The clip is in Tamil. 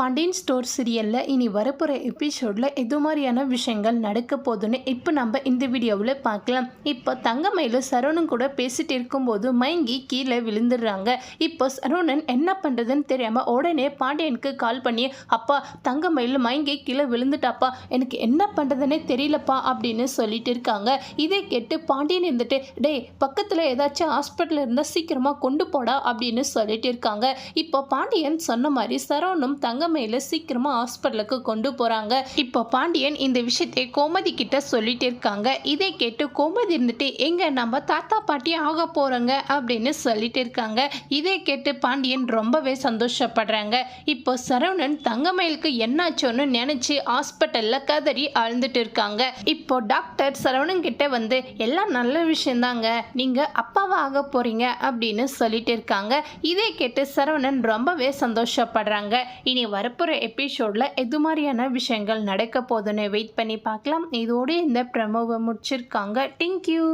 பாண்டியன் ஸ்டோர் சீரியலில் இனி வரப்போகிற எபிசோடில் எது மாதிரியான விஷயங்கள் நடக்க போகுதுன்னு இப்போ நம்ம இந்த வீடியோவில் பார்க்கலாம். இப்போ தங்கமயில சரவணன் கூட பேசிட்டு இருக்கும்போது மயங்கி கீழே விழுந்துடுறாங்க. இப்போ சரவணன் என்ன பண்ணுறதுன்னு தெரியாமல் உடனே பாண்டியனுக்கு கால் பண்ணி அப்பா தங்கமயில் மயங்கி கீழே விழுந்துட்டாப்பா. எனக்கு என்ன பண்ணுறதுனே தெரியலப்பா அப்படின்னு சொல்லிட்டு இருக்காங்க. இதை கேட்டு பாண்டியன் இருந்துட்டு டேய் பக்கத்தில் ஏதாச்சும் ஹாஸ்பிட்டல் இருந்தால் சீக்கிரமாக கொண்டு போடா அப்படின்னு சொல்லிட்டு இருக்காங்க. இப்போ பாண்டியன் சொன்ன மாதிரி சரவணும் நிலைமையில சீக்கிரமா ஹாஸ்பிட்டலுக்கு கொண்டு போறாங்க. இப்போ பாண்டியன் இந்த விஷயத்தை கோமதி கிட்ட சொல்லிட்டு இருக்காங்க. இதை கேட்டு கோமதி இருந்துட்டு எங்க நம்ம தாத்தா பாட்டி ஆக போறோங்க அப்படின்னு சொல்லிட்டு இருக்காங்க. இதை கேட்டு பாண்டியன் ரொம்பவே சந்தோஷப்படுறாங்க. இப்போ சரவணன் தங்கமயிலுக்கு என்னாச்சோன்னு நினைச்சு ஹாஸ்பிட்டல்ல கதறி அழுந்துட்டு இருக்காங்க. இப்போ டாக்டர் சரவணன் கிட்ட வந்து எல்லாம் நல்ல விஷயம்தாங்க நீங்க அப்பாவா ஆக போறீங்க அப்படின்னு சொல்லிட்டு இருக்காங்க. இதை கேட்டு சரவணன் ரொம்பவே சந்தோஷப்படுறாங்க. இனி வரப்போகிற எபிசோடில் எது மாதிரியான விஷயங்கள் நடக்க போதுன்னு வெயிட் பண்ணி பார்க்கலாம். இதோடு இந்த ப்ரமோவை முடிச்சிருக்காங்க. தேங்க்யூ